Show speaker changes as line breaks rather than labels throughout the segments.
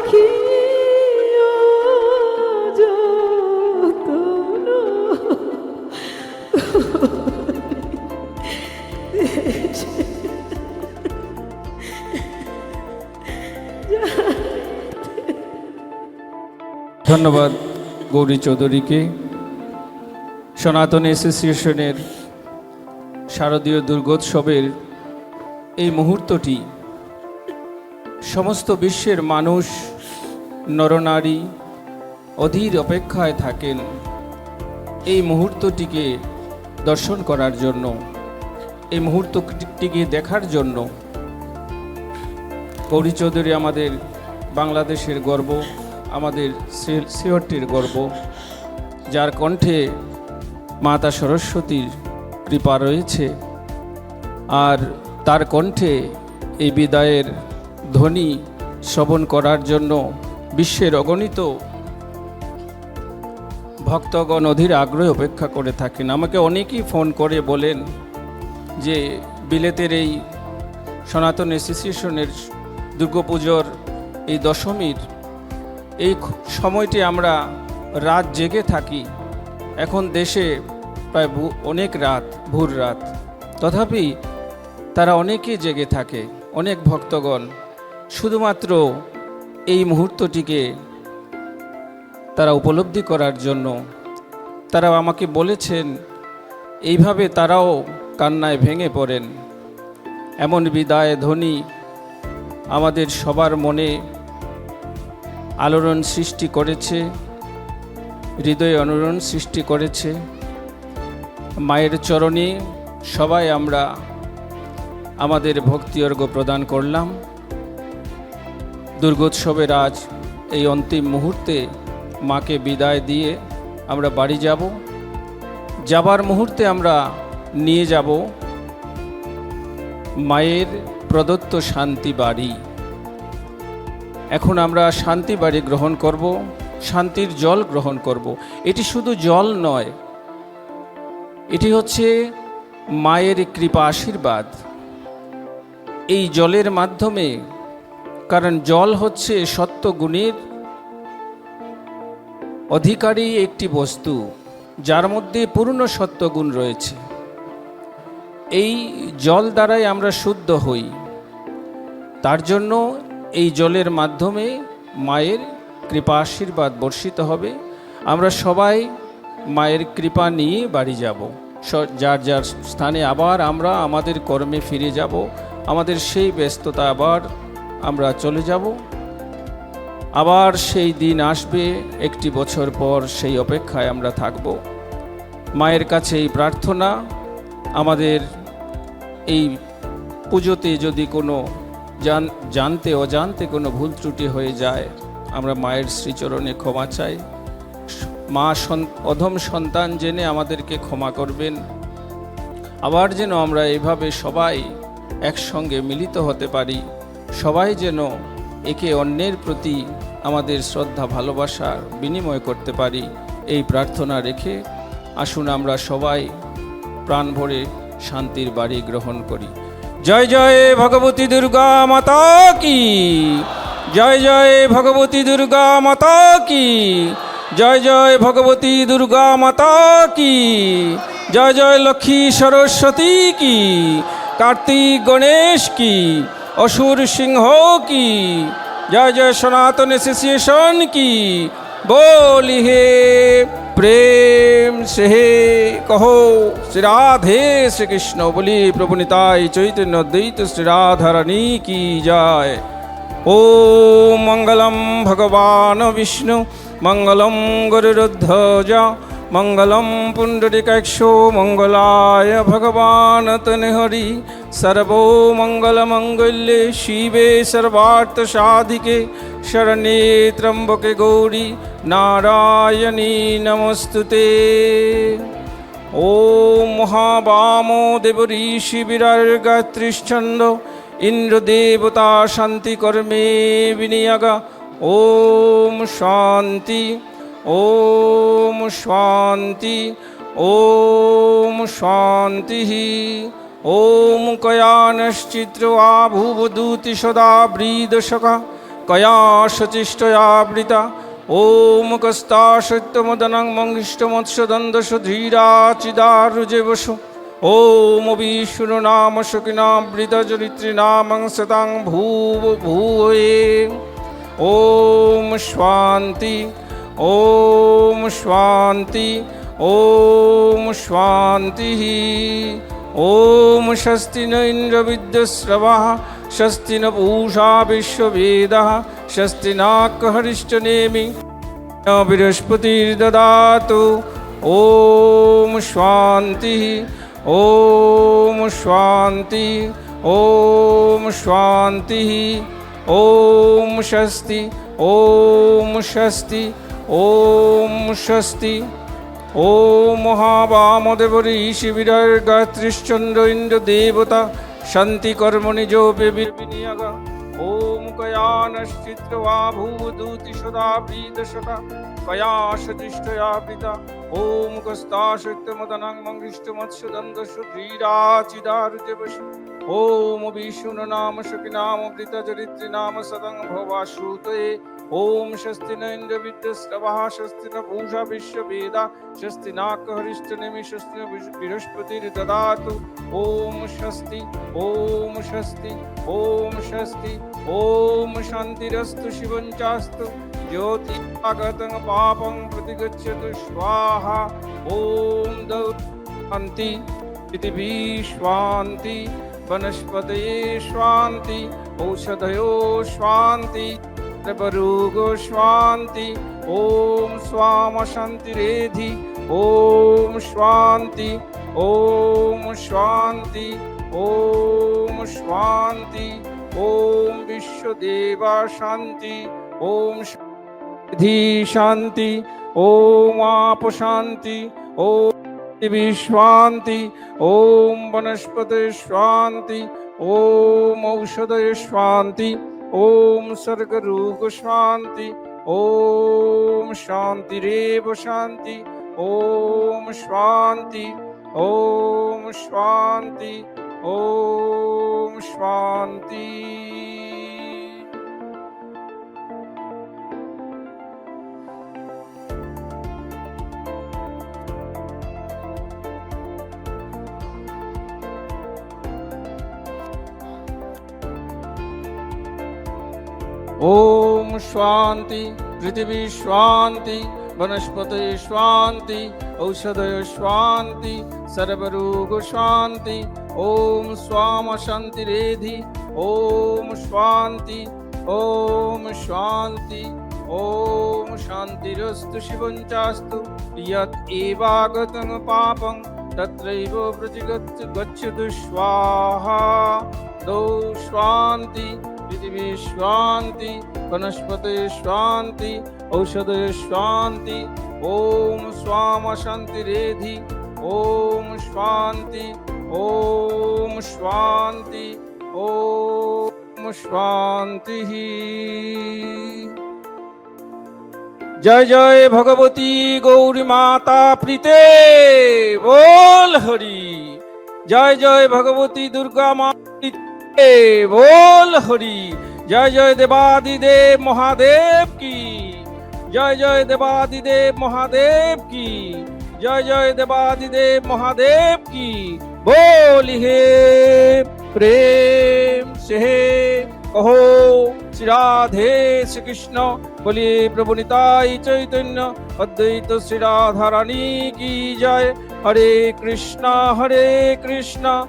ধন্যবাদ গৌরী চৌধুরীকে। সনাতন অ্যাসোসিয়েশনের শারদীয় দুর্গোৎসবের এই মুহূর্তটি সমস্ত বিশ্বের মানুষ নরনারী অধীর অপেক্ষায় থাকেন এই মুহূর্তটিকে দর্শন করার জন্য, এই মুহূর্তটিকে দেখার জন্য। গৌরী চৌধুরী আমাদের বাংলাদেশের গর্ব, আমাদের সিওরটির গর্ব, যার কণ্ঠে মাতা সরস্বতীর কৃপা রয়েছে, আর তার কণ্ঠে এই বিদায়ের ধ্বনি শ্রবণ করার জন্য বিশ্বের অগণিত ভক্তগণ অধীর আগ্রহে অপেক্ষা করে থাকেন। আমাকে অনেকেই ফোন করে বলেন যে বিলেতের এই সনাতন অ্যাসোসিয়েশনের দুর্গাপুজোর এই দশমীর এই সময়টি আমরা রাত জেগে থাকি। এখন দেশে প্রায় অনেক রাত, ভোর রাত। তথাপি তারা অনেকেই জেগে থাকে, অনেক ভক্তগণ। শুধুমাত্র এই মুহূর্তটিকে তারা উপলব্ধি করার জন্য তারা আমাকে বলেছেন, এইভাবে তারাও কান্নায় ভেঙে পড়েন। এমন বিদায় ধ্বনি আমাদের সবার মনে আলোড়ন সৃষ্টি করেছে, হৃদয়ে অনুরণ সৃষ্টি করেছে। মায়ের চরণে সবাই আমরা আমাদের ভক্তি অর্ঘ্য প্রদান করলাম। দুর্গোৎসবের আজ এই অন্তিম মুহূর্তে মাকে বিদায় দিয়ে আমরা বাড়ি যাব। যাবার মুহূর্তে আমরা নিয়ে যাব মায়ের প্রদত্ত শান্তি বাড়ি। এখন আমরা শান্তি বাড়ি গ্রহণ করব, শান্তির জল গ্রহণ করব। এটি শুধু জল নয়, এটি হচ্ছে মায়ের কৃপা আশীর্বাদ। এই জলের মাধ্যমে কারণ জল হচ্ছে সত্যগুণের অধিকারী একটি বস্তু, যার মধ্যে পূর্ণ সত্যগুণ রয়েছে। এই জল দ্বারাই আমরা শুদ্ধ হই। তার জন্য এই জলের মাধ্যমে মায়ের কৃপা আশীর্বাদ বর্ষিত হবে। আমরা সবাই মায়ের কৃপা নিয়ে বাড়ি যাব। যার যার স্থানে আবার আমরা আমাদের কর্মে ফিরে যাব। আমাদের সেই ব্যস্ততা আবার আমরা চলে যাব। আবার সেই দিন আসবে, একটি বছর পর সেই অপেক্ষায় আমরা থাকব। মায়ের কাছে এই প্রার্থনা, আমাদের এই পুজোতে যদি কোনো জান, জানতে, অজান্তে কোনো ভুল ত্রুটি হয়ে যায়, আমরা মায়ের শ্রীচরণে ক্ষমা চাই। মা অধম সন্তান জেনে আমাদেরকে ক্ষমা করবেন। আবার যেন আমরা এভাবে সবাই একসঙ্গে মিলিত হতে পারি। সবাই যেন একে অন্যের প্রতি আমাদের শ্রদ্ধা ভালোবাসার বিনিময় করতে পারি, এই প্রার্থনা রেখে আসুন আমরা সবাই প্রাণ ভরে শান্তির বাড়ি গ্রহণ করি। জয় জয় ভগবতী দুর্গা মাতা কি? জয় জয় ভগবতী দুর্গা মাতা কি? জয় জয় ভগবতী দুর্গা মাতা কি? জয় জয় লক্ষ্মী সরস্বতী কি? কার্তিক গণেশ কি? অসুর সিংহ কি? জয় জয় সনাতন অ্যাসোসিয়েশন কি? বলি হে প্রেম, সে হে কহ, শ্রী রাধে শ্রীকৃষ্ণ, বলি প্রভু নিতাই চৈতন্য দ্বৈত শ্রী রাধারানী কি জয়? ও মঙ্গলম ভগবান বিষ্ণু, মঙ্গলম গরুরুদ্ধ যা गुरुरुध्वज मङ्गलं पुण्डरिकाक्षो मङ्गलाय भगवान् तनहरि सर्वो मङ्गलमङ्गल्ये शिवे सर्वार्थसाधिके शरण्ये त्र्यम्बके गौरी नारायणी नमस्तु ते ॐ महावामो देवऋषिविरार्गात्रिश्चन्द ইন্দ্রদেবতা শান্তিকর্মে বিনিয়োগা ওম শান্তি ওম শান্তি ওম শান্তি ওম কয়ানশ্চিত্র আভুবদূতি সদা ব্রীদশকা, কয়া সচিষ্টয়াবৃতা ওম কস্তা সত্যমদনং মঙ্গিষ্টমৎসদন্দশ ধীরাচিদারুজে বসু ওম বিষ্ণু নাম সকিনাবৃতচরিত্রী নামং শতাং ভূব ভূয়ে। ওম শান্তি ওম শান্তি ওম শান্তি, ওম স্বস্তি ন ইন্দ্রবিদ্যস্রবা স্বস্তি ন পূষা বিশ্ববেদ স্বস্তি নাকহরিষ্টনেমি বৃহস্পতির্দদাতু। ওম শান্তি ওম শান্তি ওম শান্তি, ওম স্বস্তি ওম স্বস্তি ওম স্বস্তি। ওম মহাবামদেব ঋষিবিরার গাত্রিশ্চন্দ্র ইন্দ্র দেবতা শান্তি কর্মণি যো বিনিয়োগ। ওম কয়ানশ্চিত্র ভূদূতি সদা ব্রীদশকা কয়া সদিষ্টয়া পিতা। ওম কস্তাশক্তমদনং মঙ্গিষ্টমৎসদন্দস্য ধীরাচিদারুজবসু ওম বিষ্ণু নাম সখি নাম অমৃত চরিত্রী নাম সদং ভবাশ্রুতয়ে ওম স্বস্তি ন ইন্দ্র বিদ্যস্রবः স্বস্তি ন পূষা বিশ্ববেদা স্বস্তি নাক হরিষ্ঠ নেমি স্বস্তি ন বৃহস্পতির দদাতু ওম স্বস্তি ওম স্বস্তি ওম স্বস্তি ওম শান্তিরস্তু শিবং চাস্তু জ্যোতি আগতং পাপং প্রতিগচ্ছতু স্বাহা ওম দৌ শান্তি পৃথিবী तत्त्वरूगो स्वान्ति ॐ स्वामशान्तिरेधि ॐ स्वान्ति ॐ स्वान्ति ॐ स्वान्ति ॐ विश्वदेवा शान्ति ॐ धि शान्ति ॐ आप शान्ति ॐ पृथिवी शान्ति ॐ वनस्पते शान्ति ॐ औषधय शान्ति ॐ सर्गरूग शान्ति ॐ शान्तिरेव शान्ति ॐ शान्ति ॐ शान्ति ॐ शान्ति ওম শান্তি, পৃথিবী শান্তি, বনস্পতি শান্তি ঔষধয় শান্তি, সর্বরোগ শান্তি, ওম স্বাম শান্তি রেধি, ওম শান্তি ওম শান্তি, ওম শান্তিরস্তু শিবঞ্চাস্তু ইয়ত এবাগতং পাপং, তত্রৈব প্রতিগচ্ছ গচ্ছ দুঃস্বাহা দৌ শান্তি পৃথিবী শান্তি, বনস্পতি শান্তি, ঔষধে শান্তি। ওম স্বাম শান্তি রেধি, ওম শান্তি ওম শান্তি ওম শান্তি। জয় জয় ভগবতী গৌরী মাতা প্রীতে, বল হরি। জয় জয় ভগবতী দুর্গা মা बोल हरि। जय जय देवादिदेव महादेव की। जय जय देवादिदेव महादेव की। जय जय देवादिदेव महादेव की। बोल हे प्रेम से हे। कहो, श्री राधे श्री कृष्ण बोलिए प्रभु निताई चैतन्य, अद्वैत श्री राधा रानी की जय। हरे कृष्णा हरे कृष्णा।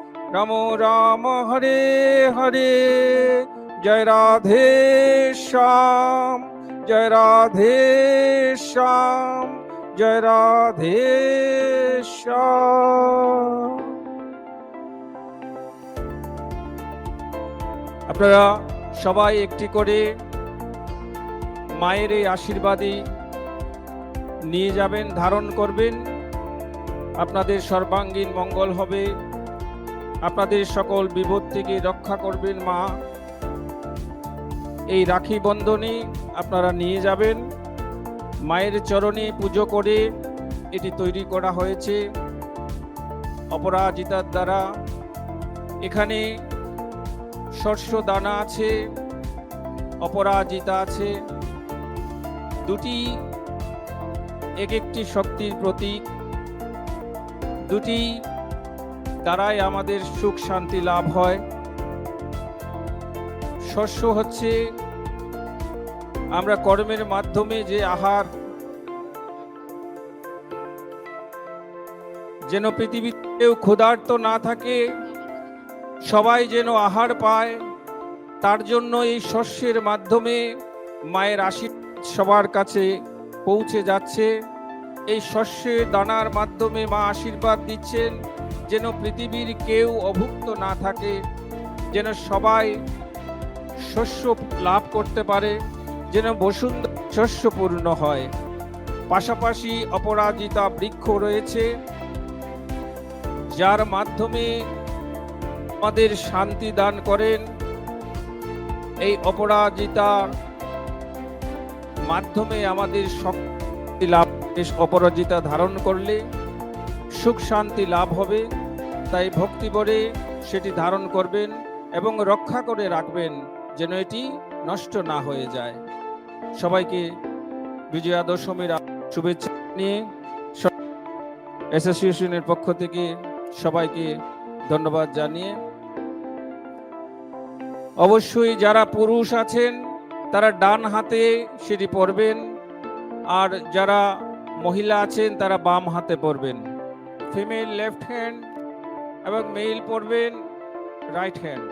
রাম রাম, হরে হরে। জয় রাধে শ্যাম, জয় রাধে শ্যাম, জয় রাধে আপনারা সবাই একটি করে মায়ের এই আশীর্বাদী নিয়ে যাবেন, ধারণ করবেন। আপনাদের সর্বাঙ্গীন মঙ্গল হবে। আপনাদের সকল বিপদ থেকে রক্ষা করবেন, মা। এই রাখি বন্ধনে আপনারা নিয়ে যাবেন। মায়ের চরণে পুজো করে এটি তৈরি করা হয়েছে অপরাজিতার দ্বারা। এখানে শস্য দানা আছে, অপরাজিতা আছে। দুটি এক একটি শক্তির প্রতীক, দুটি দ্বারাই আমাদের সুখ শান্তি লাভ হয়। শস্য হচ্ছে আমরা কর্মের মাধ্যমে যে আহার যেন পৃথিবীতে কেউ ক্ষুধার্ত না থাকে, সবাই যেন আহার পায়, তার জন্য এই শস্যের মাধ্যমে মায়ের আশীর্বাদ সবার কাছে পৌঁছে যাচ্ছে। এই শস্যের দানার মাধ্যমে মা আশীর্বাদ দিচ্ছেন, যেন পৃথিবীর কেউ অভুক্ত না থাকে, যেন সবাই শস্য লাভ করতে পারে, যেন বসুন্ধরা শস্যপূর্ণ হয়। পাশাপাশি অপরাজিতা বৃক্ষ রয়েছে, যার মাধ্যমে আমাদের শান্তি দান করেন। এই অপরাজিতার মাধ্যমে আমাদের শক্তি লাভ অপরাজিতা ধারণ করলে সুখ শান্তি লাভ হবে, তাই ভক্তি ভরে সেটি ধারণ করবেন এবং রক্ষা করে রাখবেন যেন এটি নষ্ট না হয়ে যায়। সবাইকে বিজয়া দশমীর শুভেচ্ছা নিয়ে অ্যাসোসিয়েশনের পক্ষ থেকে সবাইকে ধন্যবাদ জানিয়ে অবশ্যই যারা পুরুষ আছেন, তারা ডান হাতে সেটি পরবেন। আর যারা মহিলা আছেন, তারা বাম হাতে পরবেন ফিমেল লেফট হ্যান্ড এবং মেল পড়বেন রাইট হ্যান্ড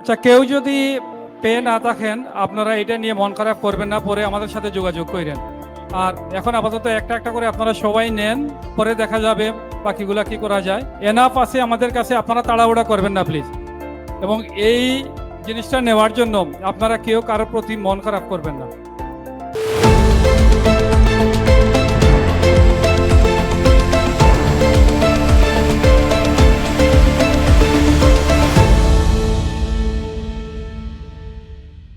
আচ্ছা কেউ যদি পেয়ে না থাকেন, আপনারা এটা নিয়ে মন খারাপ করবেন না, পরে আমাদের সাথে যোগাযোগ করেন। আর এখন আপাতত একটা একটা করে আপনারা সবাই নেন, পরে দেখা যাবে বাকিগুলা কি করা যায়। এনাফ আছে আমাদের কাছে, আপনারা তাড়াহুড়া করবেন না প্লিজ এবং এই জিনিসটা নেওয়ার জন্য আপনারা কেউ কারোর প্রতি মন খারাপ করবেন না।